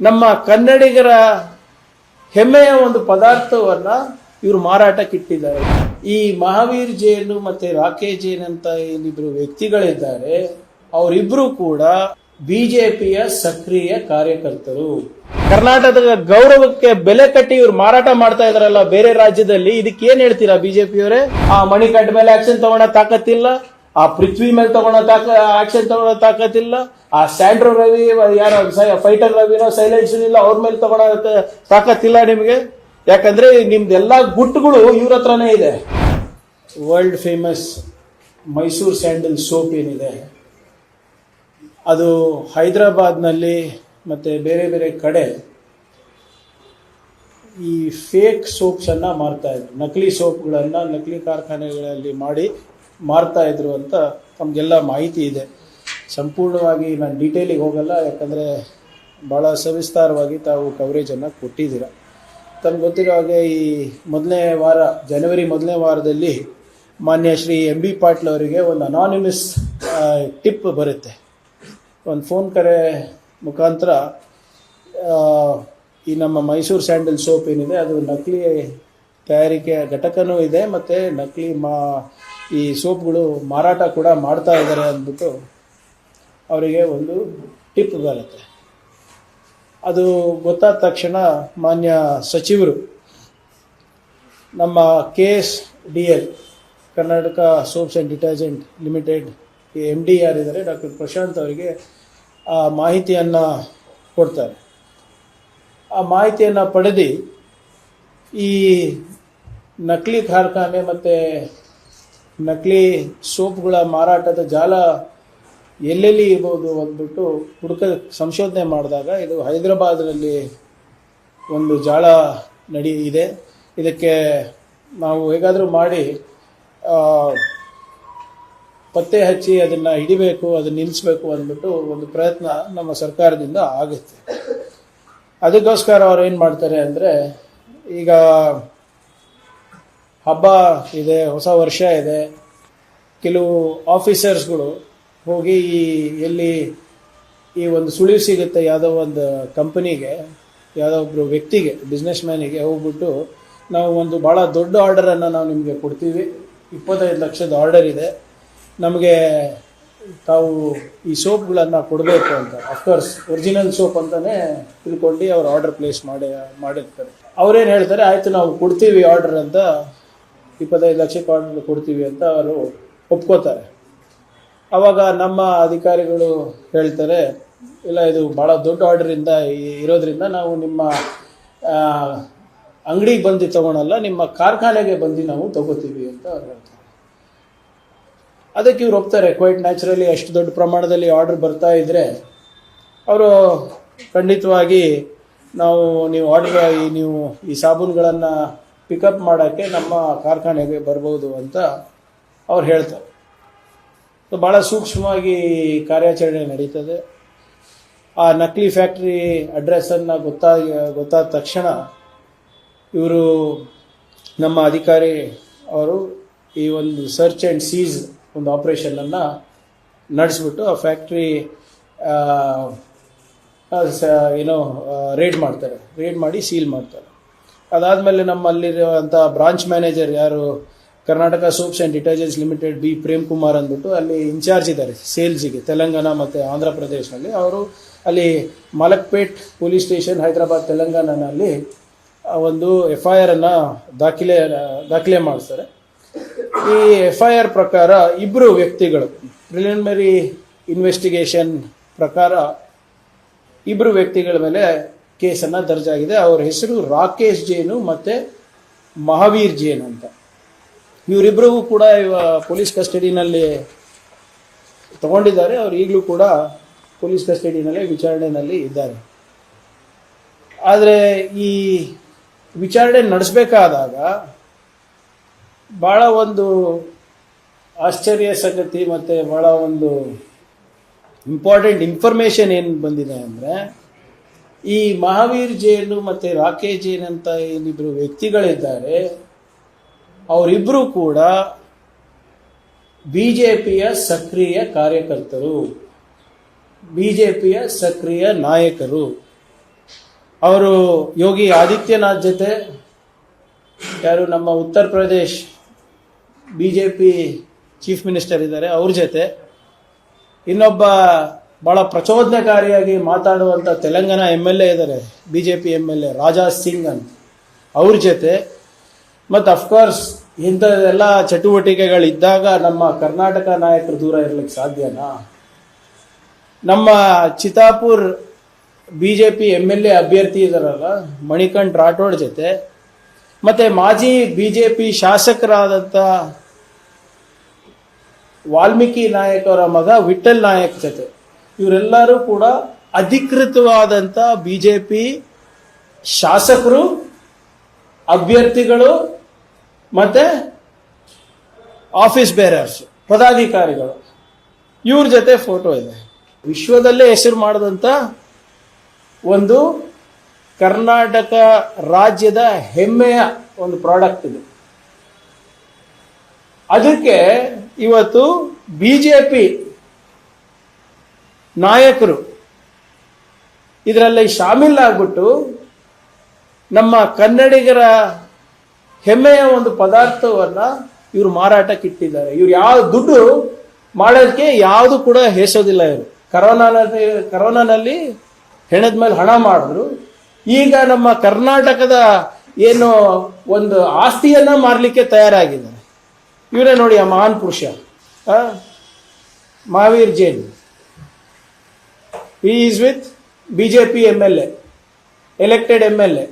ನಮ್ಮ ಕನ್ನಡಿಗರ ಹೆಮ್ಮೆಯ ಒಂದು ಪದಾರ್ಥವನ್ನ ಇವರು ಮಾರಾಟಕ್ಕಿಟ್ಟಿದ್ದಾರೆ. ಈ ಮಹಾವೀರ್ ಜೈನ್ ಮತ್ತೆ ರಾಕೇಶ್ ಜೈನ್ ಅಂತ ಏನಿಬ್ರು ವ್ಯಕ್ತಿಗಳಿದ್ದಾರೆ, ಅವರಿಬ್ರು ಕೂಡ ಬಿಜೆಪಿಯ ಸಕ್ರಿಯ ಕಾರ್ಯಕರ್ತರು. ಕರ್ನಾಟಕದ ಗೌರವಕ್ಕೆ ಬೆಲೆ ಕಟ್ಟಿ ಇವ್ರು ಮಾರಾಟ ಮಾಡ್ತಾ ಇದಾರಲ್ಲ ಬೇರೆ ರಾಜ್ಯದಲ್ಲಿ ಇದಕ್ಕೆ ಏನ್ ಹೇಳ್ತೀರಾ ಬಿಜೆಪಿಯವರೇ? ಆ ಮಣಿಕಟ್ ಮೇಲೆ ಆಕ್ಷನ್ ತಗೊಳ್ಳೋ ತಾಕತ್ತಿಲ್ಲ. ಆ ಪೃಥ್ವಿ ಮೇಲೆ ತಗೊಳ್ಳೋ ತಾಕ, ಆಕ್ಷನ್ ತಗೊಳ್ಳೋ ತಾಕತ್ತಿಲ್ಲ. ಆ ಸ್ಯಾಂಡ್ರೋ ರವಿ, ಯಾರೋ ಫೈಟರ್ ರವಿನೋ ಸೈಲೆನ್ಸ್ ಇಲ್ಲ ಅವ್ರ ಮೇಲೆ ತಗೊಳ್ಳೋ ತಾಕತ್ತಿಲ್ಲ ನಿಮಗೆ. ಯಾಕಂದ್ರೆ ನಿಮ್ದೆಲ್ಲ ಗುಟ್ಟುಗಳು ಇವ್ರ ಹತ್ರನೇ ಇದೆ. World famous Mysore sandal soap ಏನಿದೆ? ಅದು ಹೈದರಾಬಾದ್ನಲ್ಲಿ ಮತ್ತು ಬೇರೆ ಬೇರೆ ಕಡೆ ಈ ಫೇಕ್ ಸೋಪ್ಸನ್ನು ಮಾರ್ತಾ ಇದ್ರು. ನಕಲಿ ಸೋಪ್ಗಳನ್ನು ನಕಲಿ ಕಾರ್ಖಾನೆಗಳಲ್ಲಿ ಮಾಡಿ ಮಾರ್ತಾ ಇದ್ರು ಅಂತ ತಮಗೆಲ್ಲ ಮಾಹಿತಿ ಇದೆ. ಸಂಪೂರ್ಣವಾಗಿ ನಾನು ಡೀಟೇಲಿಗೆ ಹೋಗಲ್ಲ, ಯಾಕಂದರೆ ಭಾಳ ಸವಿಸ್ತಾರವಾಗಿ ತಾವು ಕವರೇಜನ್ನು ಕೊಟ್ಟಿದ್ದೀರ. ತಮ್ಗೆ ಗೊತ್ತಿರೋ ಹಾಗೆ ಈ ಮೊದಲನೇ ವಾರ ಜನವರಿ ಮೊದಲನೇ ವಾರದಲ್ಲಿ ಮಾನ್ಯ ಶ್ರೀ ಎಂ ಬಿ ಪಾಟೀಲ್ ಅವರಿಗೆ ಒಂದು ಅನಾನಿಮಸ್ ಟಿಪ್ ಬರುತ್ತೆ. ಒಂದು ಫೋನ್ ಕರೆ ಮುಖಾಂತರ ಈ ನಮ್ಮ ಮೈಸೂರು ಸ್ಯಾಂಡಲ್ ಸೋಪ್ ಏನಿದೆ, ಅದು ನಕಲಿ ತಯಾರಿಕೆ ಘಟಕನೂ ಇದೆ, ಮತ್ತು ನಕಲಿ ಮಾ ಈ ಸೋಪ್ಗಳು ಮಾರಾಟ ಕೂಡ ಮಾಡ್ತಾ ಇದ್ದಾರೆ ಅಂದ್ಬಿಟ್ಟು ಅವರಿಗೆ ಒಂದು ಟಿಪ್ ಬರುತ್ತೆ. ಅದು ಗೊತ್ತಾದ ತಕ್ಷಣ ಮಾನ್ಯ ಸಚಿವರು ನಮ್ಮ K S D L, Karnataka soaps and detergent limited M D ಯಾರಿದ್ದಾರೆ, ಡಾಕ್ಟರ್ ಪ್ರಶಾಂತ್ ಅವರಿಗೆ ಆ ಮಾಹಿತಿಯನ್ನು ಕೊಡ್ತಾರೆ. ಆ ಮಾಹಿತಿಯನ್ನು ಪಡೆದು ಈ ನಕಲಿ ಕಾರ್ಖಾನೆ ಮತ್ತು ನಕಲಿ ಸೋಪ್ಗಳ ಮಾರಾಟದ ಜಾಲ ಎಲ್ಲೆಲ್ಲಿ ಇರ್ಬೋದು ಅಂದ್ಬಿಟ್ಟು ಹುಡುಕ ಸಂಶೋಧನೆ ಮಾಡಿದಾಗ ಇದು ಹೈದರಾಬಾದ್ನಲ್ಲಿ ಒಂದು ಜಾಳ ನಡಿ ಇದೆ. ಇದಕ್ಕೆ ನಾವು ಹೇಗಾದರೂ ಮಾಡಿ ಪತ್ತೆ ಹಚ್ಚಿ ಅದನ್ನು ಹಿಡಿಬೇಕು ಅದನ್ನು ನಿಲ್ಲಿಸಬೇಕು ಅಂದ್ಬಿಟ್ಟು ಒಂದು ಪ್ರಯತ್ನ ನಮ್ಮ ಸರ್ಕಾರದಿಂದ ಆಗುತ್ತೆ ಅದಕ್ಕೋಸ್ಕರ ಅವ್ರು ಏನು ಮಾಡ್ತಾರೆ ಅಂದರೆ ಈಗ ಹಬ್ಬ ಇದೆ, ಹೊಸ ವರ್ಷ ಇದೆ. ಕೆಲವು ಆಫೀಸರ್ಸ್ಗಳು ಹೋಗಿ ಈ, ಎಲ್ಲಿ ಈ ಒಂದು ಸುಳಿವು ಸಿಗುತ್ತೆ ಯಾವುದೋ ಒಂದು ಕಂಪನಿಗೆ, ಯಾವುದೋ ಒಬ್ಬರು ವ್ಯಕ್ತಿಗೆ ಬಿಸ್ನೆಸ್ ಮ್ಯಾನಿಗೆ ಹೋಗ್ಬಿಟ್ಟು ನಾವು ಒಂದು ಭಾಳ ದೊಡ್ಡ ಆರ್ಡರನ್ನು ನಾವು ನಿಮಗೆ ಕೊಡ್ತೀವಿ. ಇಪ್ಪತ್ತೈದು ಲಕ್ಷದ ಆರ್ಡರ್ ಇದೆ. ನಮಗೆ ತಾವು ಈ ಸೋಪ್ಗಳನ್ನು ಕೊಡಬೇಕು ಅಂತ. ಅಫ್ಕೋರ್ಸ್ ಒರಿಜಿನಲ್ ಸೋಪ್ ಅಂತಲೇ ತಿಳ್ಕೊಂಡು ಅವ್ರು ಆರ್ಡರ್ ಪ್ಲೇಸ್ ಮಾಡಿ, ಮಾಡಿರ್ತಾರೆ. ಅವ್ರೇನು ಹೇಳ್ತಾರೆ, ಆಯಿತು ನಾವು ಕೊಡ್ತೀವಿ ಆರ್ಡರ್ ಅಂತ ಇಪ್ಪತ್ತೈದು ಲಕ್ಷ ಆರ್ಡರ್ ಕೊಡ್ತೀವಿ ಅಂತ ಅವರು ಒಪ್ಕೋತಾರೆ. ಅವಾಗ ನಮ್ಮ ಅಧಿಕಾರಿಗಳು ಹೇಳ್ತಾರೆ, ಇಲ್ಲ, ಇದು ಭಾಳ ದೊಡ್ಡ ಆರ್ಡರಿಂದ ಇರೋದ್ರಿಂದ ನಾವು ನಿಮ್ಮ ಅಂಗಡಿಗೆ ಬಂದು ತಗೊಳಲ್ಲ, ನಿಮ್ಮ ಕಾರ್ಖಾನೆಗೆ ಬಂದು ನಾವು ತಗೋತೀವಿ ಅಂತ ಅವ್ರು ಹೇಳ್ತಾರೆ. ಅದಕ್ಕೆ ಇವ್ರು ಒಪ್ತಾರೆ ಕ್ವೈಟ್ ನ್ಯಾಚುರಲಿ ಅಷ್ಟು ದೊಡ್ಡ ಪ್ರಮಾಣದಲ್ಲಿ ಆರ್ಡರ್ ಬರ್ತಾ ಇದ್ರೆ, ಅವರು ಖಂಡಿತವಾಗಿ ನಾವು, ನೀವು ಆರ್ಡರ್ ನೀವು ಈ ಸಾಬೂನುಗಳನ್ನು ಪಿಕಪ್ ಮಾಡೋಕ್ಕೆ ನಮ್ಮ ಕಾರ್ಖಾನೆಗೆ ಬರ್ಬೋದು ಅಂತ ಅವ್ರು ಹೇಳ್ತಾರೆ. ಭಾಳ ಸೂಕ್ಷ್ಮವಾಗಿ ಕಾರ್ಯಾಚರಣೆ ನಡೀತದೆ. ಆ ನಕಲಿ ಫ್ಯಾಕ್ಟ್ರಿ ಅಡ್ರೆಸ್ಸನ್ನು ಗೊತ್ತಾಗಿ ಗೊತ್ತಾದ ತಕ್ಷಣ ಇವರು ನಮ್ಮ ಅಧಿಕಾರಿ ಅವರು ಈ ಒಂದು ಸರ್ಚ್ ಆ್ಯಂಡ್ ಸೀಸ್ ಒಂದು ಆಪ್ರೇಷನನ್ನು ನಡೆಸ್ಬಿಟ್ಟು ಆ ಫ್ಯಾಕ್ಟ್ರಿ ಏನೋ ರೇಡ್ ಮಾಡ್ತಾರೆ. ರೇಡ್ ಮಾಡಿ ಸೀಲ್ ಮಾಡ್ತಾರೆ. ಅದಾದಮೇಲೆ ನಮ್ಮಲ್ಲಿರುವಂಥ ಬ್ರಾಂಚ್ ಮ್ಯಾನೇಜರ್ ಯಾರು? Karnataka soaps and detergents limited B Prem Kumar ಅಂದ್ಬಿಟ್ಟು ಅಲ್ಲಿ ಇನ್ಚಾರ್ಜ್ ಇದ್ದಾರೆ ಸೇಲ್ಸಿಗೆ ತೆಲಂಗಾಣ ಮತ್ತು ಆಂಧ್ರ ಪ್ರದೇಶನಲ್ಲಿ ಅವರು ಅಲ್ಲಿ ಮಲಕ್ಪೇಟ್ ಪೊಲೀಸ್ ಸ್ಟೇಷನ್, ಹೈದರಾಬಾದ್, ತೆಲಂಗಾಣನಲ್ಲಿ ಒಂದು ಎಫ್ ಐ ಆರನ್ನು ದಾಖಲೆ ದಾಖಲೆ ಮಾಡಿಸ್ತಾರೆ. ಈ ಎಫ್ ಐ ಆರ್ ಪ್ರಕಾರ ಇಬ್ಬರು ವ್ಯಕ್ತಿಗಳು ಪ್ರಿಲಿಮಿನರಿ ಇನ್ವೆಸ್ಟಿಗೇಷನ್ ಪ್ರಕಾರ ಇಬ್ಬರು ವ್ಯಕ್ತಿಗಳ ಮೇಲೆ ಕೇಸನ್ನು ದರ್ಜಾಗಿದೆ. ಅವರ ಹೆಸರು ರಾಕೇಶ್ ಜೇನು ಮತ್ತು ಮಹಾವೀರ್ ಜೇನ್ ಅಂತ. ಇವರಿಬ್ಬರಿಗೂ ಕೂಡ ಇವ ಪೊಲೀಸ್ ಕಸ್ಟಡಿನಲ್ಲಿ ತಗೊಂಡಿದ್ದಾರೆ. ಅವರು ಈಗಲೂ ಕೂಡ ಪೊಲೀಸ್ ಕಸ್ಟಡಿನಲ್ಲಿ ವಿಚಾರಣೆಯಲ್ಲಿ ಇದ್ದಾರೆ. ಆದರೆ ಈ ವಿಚಾರಣೆ ನಡೆಸಬೇಕಾದಾಗ ಭಾಳ ಒಂದು ಆಶ್ಚರ್ಯ ಸಂಗತಿ ಮತ್ತು ಭಾಳ ಒಂದು ಇಂಪಾರ್ಟೆಂಟ್ ಇನ್ಫಾರ್ಮೇಷನ್ ಏನು ಬಂದಿದೆ ಅಂದರೆ ಈ ಮಹಾವೀರ್ ಜೈನು ಮತ್ತು ರಾಕೇಶ್ ಜೈನ್ ಅಂತ ಏನಿಬ್ರು ವ್ಯಕ್ತಿಗಳಿದ್ದಾರೆ ಅವರಿಬ್ಬರು ಕೂಡ ಬಿ ಜೆ ಪಿಯ ಸಕ್ರಿಯ ಕಾರ್ಯಕರ್ತರು ಬಿ ಜೆ ಪಿಯ ಸಕ್ರಿಯ ನಾಯಕರು. ಅವರು ಯೋಗಿ ಆದಿತ್ಯನಾಥ್ ಜೊತೆ, ಯಾರು ನಮ್ಮ Uttar Pradesh B J P chief minister ಇದ್ದಾರೆ, ಅವ್ರ ಜೊತೆ. ಇನ್ನೊಬ್ಬ ಬಹಳ ಪ್ರಚೋದನಕಾರಿಯಾಗಿ ಮಾತಾಡುವಂಥ ತೆಲಂಗಾಣ ಎಂ ಎಲ್ ಎ ಇದ್ದಾರೆ B J P M L A Raja Singh ಅಂತ. ಅವ್ರ ಜೊತೆ. ಮತ್ತು ಅಫ್ಕೋರ್ಸ್ ಇಂಥದ್ದೆಲ್ಲ ಚಟುವಟಿಕೆಗಳಿದ್ದಾಗ ನಮ್ಮ ಕರ್ನಾಟಕ ನಾಯಕರು ದೂರ ಇರಲಿಕ್ಕೆ ಸಾಧ್ಯನಾ? ನಮ್ಮ Chitapur B J P M L A ಅಭ್ಯರ್ಥಿ ಇದ್ದಾರಲ್ಲ ಮಣಿಕಂಠ್ ರಾಠೋಡ್ ಜೊತೆ. ಮತ್ತು ಮಾಜಿ ಬಿ ಜೆ ಪಿ ಶಾಸಕರಾದಂಥ ವಾಲ್ಮೀಕಿ ನಾಯಕ್ ಅವರ ಮಗ ವಿಠಲ್ ನಾಯಕ್ ಜೊತೆ. ಇವರೆಲ್ಲರೂ ಕೂಡ ಅಧಿಕೃತವಾದಂಥ ಬಿ ಜೆ ಪಿ ಶಾಸಕರು, ಅಭ್ಯರ್ಥಿಗಳು ಮತ್ತೆ ಆಫೀಸ್ ಬೇರರ್ಸ್ ಪದಾಧಿಕಾರಿಗಳು. ಇವ್ರ ಜೊತೆ ಫೋಟೋ ಇದೆ. ವಿಶ್ವದಲ್ಲೇ ಹೆಸರು ಮಾಡಿದಂಥ ಒಂದು ಕರ್ನಾಟಕ ರಾಜ್ಯದ ಹೆಮ್ಮೆಯ ಒಂದು ಪ್ರಾಡಕ್ಟ್ ಇದು. ಅದಕ್ಕೆ ಇವತ್ತು ಬಿಜೆಪಿ ನಾಯಕರು ಇದರಲ್ಲಿ ಶಾಮೀಲಾಗ್ಬಿಟ್ಟು ನಮ್ಮ ಕನ್ನಡಿಗರ ಹೆಮ್ಮೆಯ ಒಂದು ಪದಾರ್ಥವನ್ನು ಇವರು ಮಾರಾಟಕ್ಕಿಟ್ಟಿದ್ದಾರೆ ಇವ್ರು ಯಾವ ದುಡ್ಡು ಮಾಡೋದಕ್ಕೆ ಯಾವುದು ಕೂಡ ಹೇಸೋದಿಲ್ಲ ಇವರು. ಕರೋನಾನಲ್ಲಿ ಕರೋನಾನಲ್ಲಿ ಹೆಣದ ಮೇಲೆ ಹಣ ಮಾಡಿದ್ರು. ಈಗ ನಮ್ಮ ಕರ್ನಾಟಕದ ಏನು ಒಂದು ಆಸ್ತಿಯನ್ನ ಮಾರಲಿಕ್ಕೆ ತಯಾರಾಗಿದ್ದಾರೆ. ಇವರೇ ನೋಡಿ ಆ ಮಹಾನ್ ಪುರುಷ? Mahavir Jain. B J M L A elected M L A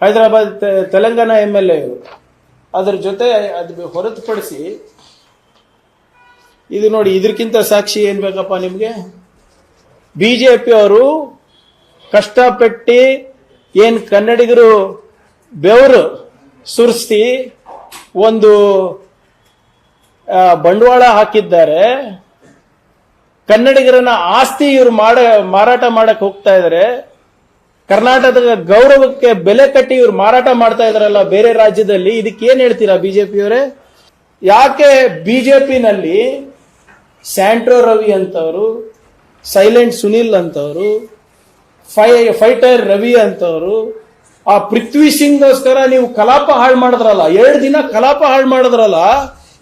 Hyderabad Telangana M L A ಅದ್ರ ಜೊತೆ ಅದು ಹೊರತುಪಡಿಸಿ, ಇದು ನೋಡಿ ಇದಕ್ಕಿಂತ ಸಾಕ್ಷಿ ಏನು ಬೇಕಪ್ಪ ನಿಮಗೆ? ಬಿಜೆಪಿ ಅವರು ಕಷ್ಟಪಟ್ಟು, ಏನು ಕನ್ನಡಿಗರು ಬೆವರು ಸುರಿಸಿ ಒಂದು ಬಂಡವಾಳ ಹಾಕಿದ್ದಾರೆ. ಕನ್ನಡಿಗರನ್ನ ಆಸ್ತಿ ಇವರು ಮಾಡ, ಮಾರಾಟ ಮಾಡಕ್ ಹೋಗ್ತಾ ಇದ್ದಾರೆ ಕರ್ನಾಟಕದ ಗೌರವಕ್ಕೆ ಬೆಲೆ ಕಟ್ಟಿ ಇವ್ರು ಮಾರಾಟ ಮಾಡ್ತಾ ಇದಾರಲ್ಲ ಬೇರೆ ರಾಜ್ಯದಲ್ಲಿ. ಇದಕ್ಕೆ ಏನ್ ಹೇಳ್ತೀರಾ ಬಿಜೆಪಿಯವರೇ? ಯಾಕೆ ಬಿಜೆಪಿನಲ್ಲಿ ಸ್ಯಾಂಟ್ರೋ ರವಿ ಅಂತವರು, ಸೈಲೆಂಟ್ ಸುನಿಲ್ ಅಂತವರು, ಫೈ, ಫೈಟರ್ ರವಿ ಅಂತವರು, ಆ ಪೃಥ್ವಿ ಸಿಂಗ್ಗೋಸ್ಕರ ನೀವು ಕಲಾಪ ಹಾಳು ಮಾಡಿದ್ರಲ್ಲ ಎರಡು ದಿನ ಕಲಾಪ ಹಾಳು ಮಾಡಿದ್ರಲ್ಲ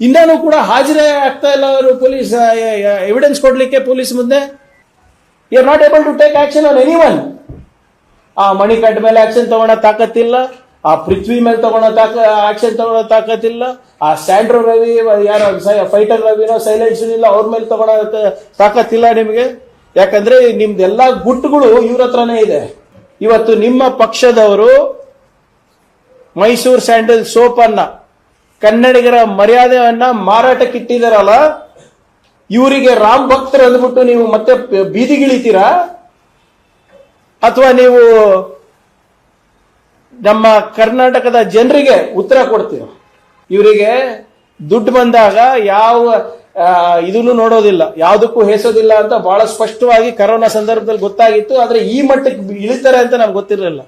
ಇನ್ನೇನು ಕೂಡ ಹಾಜರೇ ಆಗ್ತಾ ಇಲ್ಲ ಅವರು ಪೊಲೀಸ್ ಎವಿಡೆನ್ಸ್ ಕೊಡ್ಲಿಕ್ಕೆ ಪೊಲೀಸ್ ಮುಂದೆ. You are not able to take action on any one ಆ ಮಣಿಕಟ್ ಮೇಲೆ ಆಕ್ಷನ್ ತಗೊಳ್ಳೋ ತಾಕತ್ತಿಲ್ಲ, ಆ ಪೃಥ್ವಿ ಮೇಲೆ ತಗೊಳ್ಳೋ ತಾಕ ಆಕ್ಷನ್ ತಗೊಳ್ಳೋ ತಾಕತ್ತಿಲ್ಲ, ಆ ಸ್ಯಾಂಡ್ರೋ ರವಿ, ಯಾರೋ ಫೈಟರ್ ರವಿನೋ ಸೈಲೆನ್ಸ್ ಇಲ್ಲ, ಅವ್ರ ಮೇಲೆ ತಗೊಳ್ಳೋ ತಾಕತ್ತಿಲ್ಲ ನಿಮಗೆ. ಯಾಕಂದ್ರೆ ನಿಮ್ದೆಲ್ಲ ಗುಟ್ಟುಗಳು ಇವ್ರ ಹತ್ರನೇ ಇದೆ. ಇವತ್ತು ನಿಮ್ಮ ಪಕ್ಷದವರು ಮೈಸೂರು ಸ್ಯಾಂಡಲ್ ಸೋಪ್ ಅನ್ನ ಕನ್ನಡಿಗರ ಮರ್ಯಾದೆಯನ್ನ ಮಾರಾಟಕ್ಕೆ ಇಟ್ಟಿದಾರಲ್ಲ, ಇವರಿಗೆ ರಾಮ್ ಭಕ್ತರು ಅಂದ್ಬಿಟ್ಟು ನೀವು ಮತ್ತೆ ಬೀದಿಗಿಳಿತೀರಾ ಅಥವಾ ನೀವು ನಮ್ಮ ಕರ್ನಾಟಕದ ಜನರಿಗೆ ಉತ್ತರ ಕೊಡ್ತೀರ? ಇವರಿಗೆ ದುಡ್ಡು ಬಂದಾಗ ಯಾವ ಇದನ್ನು ನೋಡೋದಿಲ್ಲ, ಯಾವುದಕ್ಕೂ ಹೇಸೋದಿಲ್ಲ ಅಂತ ಬಹಳ ಸ್ಪಷ್ಟವಾಗಿ ಕರೋನಾ ಸಂದರ್ಭದಲ್ಲಿ ಗೊತ್ತಾಗಿತ್ತು, ಆದ್ರೆ ಈ ಮಟ್ಟಕ್ಕೆ ಇಳಿತಾರೆ ಅಂತ ನಮ್ಗೆ ಗೊತ್ತಿರಲಿಲ್ಲ.